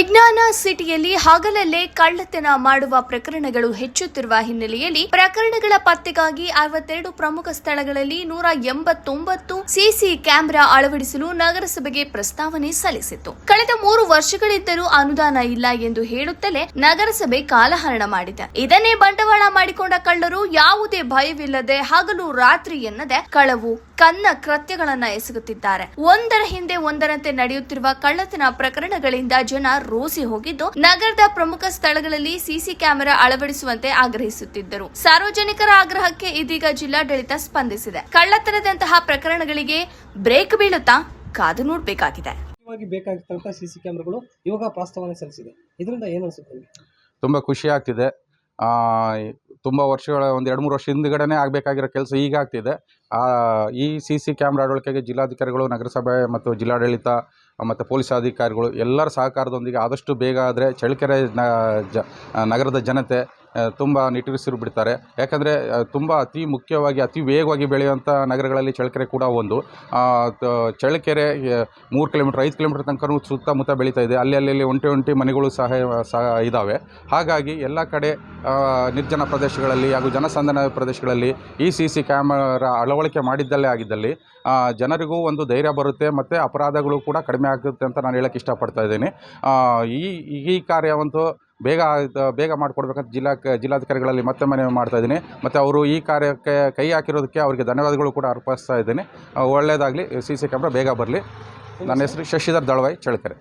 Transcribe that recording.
ವಿಜ್ಞಾನ ಸಿಟಿಯಲ್ಲಿ ಹಗಲಲ್ಲೇ ಕಳ್ಳತನ ಮಾಡುವ ಪ್ರಕರಣಗಳು ಹೆಚ್ಚುತ್ತಿರುವ ಹಿನ್ನೆಲೆಯಲ್ಲಿ ಪ್ರಕರಣಗಳ ಪತ್ತೆಗಾಗಿ ಅರವತ್ತೆರಡು ಪ್ರಮುಖ ಸ್ಥಳಗಳಲ್ಲಿ ನೂರ ಎಂಬತ್ತೊಂಬತ್ತು ಸಿಸಿ ಕ್ಯಾಮೆರಾ ಅಳವಡಿಸಲು ನಗರಸಭೆಗೆ ಪ್ರಸ್ತಾವನೆ ಸಲ್ಲಿಸಿತ್ತು. ಕಳೆದ ಮೂರು ವರ್ಷಗಳಿದ್ದರೂ ಅನುದಾನ ಇಲ್ಲ ಎಂದು ಹೇಳುತ್ತಲೇ ನಗರಸಭೆ ಕಾಲಹರಣ ಮಾಡಿದೆ. ಇದನ್ನೇ ಬಂಡವಾಳ ಮಾಡಿಕೊಂಡ ಕಳ್ಳರು ಯಾವುದೇ ಭಯವಿಲ್ಲದೆ ಹಗಲು ರಾತ್ರಿ ಎನ್ನದೆ ಕಳವು, ಕನ್ನ ಕೃತ್ಯಗಳನ್ನ ಎಸಗುತ್ತಿದ್ದಾರೆ. ಒಂದರ ಹಿಂದೆ ಒಂದರಂತೆ ನಡೆಯುತ್ತಿರುವ ಕಳ್ಳತನ ಪ್ರಕರಣಗಳಿಂದ ಜನ ರೋಸಿ ಹೋಗಿದ್ದು ನಗರದ ಪ್ರಮುಖ ಸ್ಥಳಗಳಲ್ಲಿ ಸಿಸಿ ಕ್ಯಾಮೆರಾ ಅಳವಡಿಸುವಂತೆ ಆಗ್ರಹಿಸುತ್ತಿದ್ದರು. ಸಾರ್ವಜನಿಕರ ಆಗ್ರಹಕ್ಕೆ ಇದೀಗ ಜಿಲ್ಲಾಡಳಿತ ಸ್ಪಂದಿಸಿದೆ. ಕಳ್ಳತನದಂತಹ ಪ್ರಕರಣಗಳಿಗೆ ಬ್ರೇಕ್ ಬೀಳುತ್ತಾ ಕಾದು ನೋಡಬೇಕಾಗಿದೆ. ಬೇಕಾಗಿರ್ತಕ್ಕಂಥ ಸಿ ಸಿ ಕ್ಯಾಮ್ರಾಗಳು ಇವಾಗ ಪ್ರಸ್ತಾವನೆ ಸಲ್ಲಿಸಿದೆ. ಇದರಿಂದ ಏನು ಅನಿಸುತ್ತೆ ನಿಮ್ಗೆ? ತುಂಬ ಖುಷಿ ಆಗ್ತಿದೆ. ತುಂಬ ವರ್ಷಗಳ, ಒಂದು ಎರಡು ಮೂರು ವರ್ಷ ಹಿಂದ್ಗಡೆನೇ ಆಗಬೇಕಾಗಿರೋ ಕೆಲಸ ಈಗ ಆಗ್ತಿದೆ. ಈ ಸಿ ಸಿ ಕ್ಯಾಮ್ರಾ ಅಳವಡಿಕೆಗೆ ಜಿಲ್ಲಾಧಿಕಾರಿಗಳು, ನಗರಸಭೆ ಮತ್ತು ಜಿಲ್ಲಾಡಳಿತ, ಮತ್ತು ಪೊಲೀಸ್ ಅಧಿಕಾರಿಗಳು ಎಲ್ಲರ ಸಹಕಾರದೊಂದಿಗೆ ಆದಷ್ಟು ಬೇಗ ಆದರೆ ಚಳ್ಳಕೆರೆ ನಗರದ ಜನತೆ ತುಂಬ ನಿಟ್ಟುಸಿರು ಬಿಡ್ತಾರೆ. ಯಾಕಂದರೆ ತುಂಬ ಅತಿ ಮುಖ್ಯವಾಗಿ, ಅತಿ ವೇಗವಾಗಿ ಬೆಳೆಯುವಂಥ ನಗರಗಳಲ್ಲಿ ಚಳ್ಳಕೆರೆ ಕೂಡ ಒಂದು. ಚಳ್ಳಕೆರೆ ಮೂರು ಕಿಲೋಮೀಟ್ರ್, ಐದು ಕಿಲೋಮೀಟ್ರ್ ತನಕ ಸುತ್ತಮುತ್ತ ಬೆಳೀತಾ ಇದೆ. ಅಲ್ಲಿ ಅಲ್ಲಿ ಒಂಟಿ ಒಂಟಿ ಮನೆಗಳು ಸಹ ಸಹ ಇದ್ದಾವೆ ಹಾಗಾಗಿ ಎಲ್ಲ ಕಡೆ ನಿರ್ಜನ ಪ್ರದೇಶಗಳಲ್ಲಿ ಹಾಗೂ ಜನಸಂದಣ ಪ್ರದೇಶಗಳಲ್ಲಿ ಈ ಸಿ ಸಿ ಕ್ಯಾಮರಾ ಅಳವಡಿಕೆ ಮಾಡಿದ್ದಲ್ಲೇ ಆಗಿದ್ದಲ್ಲಿ ಜನರಿಗೂ ಒಂದು ಧೈರ್ಯ ಬರುತ್ತೆ ಮತ್ತು ಅಪರಾಧಗಳು ಕೂಡ ಕಡಿಮೆ ಆಗುತ್ತೆ ಅಂತ ನಾನು ಹೇಳೋಕ್ಕೆ ಇಷ್ಟಪಡ್ತಾ ಇದ್ದೀನಿ. ಈ ಈ ಕಾರ್ಯವಂತೂ ಬೇಗ ಬೇಗ ಮಾಡಿಕೊಡ್ಬೇಕಂತ ಜಿಲ್ಲಾ, ಜಿಲ್ಲಾಧಿಕಾರಿಗಳಲ್ಲಿ ಮತ್ತೆ ಮನವಿ ಮಾಡ್ತಾ ಇದ್ದೀನಿ. ಮತ್ತು ಅವರು ಈ ಕಾರ್ಯಕ್ಕೆ ಕೈ ಹಾಕಿರೋದಕ್ಕೆ ಅವರಿಗೆ ಧನ್ಯವಾದಗಳು ಕೂಡ ಅರ್ಪಿಸ್ತಾ ಇದ್ದೀನಿ. ಒಳ್ಳೆಯದಾಗಲಿ ಸಿ ಸಿ ಕ್ಯಾಮ್ರಾ ಬೇಗ ಬರಲಿ. ನನ್ನ ಹೆಸರು ಶಶಿಧರ್ ದಳವಾಯಿ ಚಳ್ಳಕೆರೆ.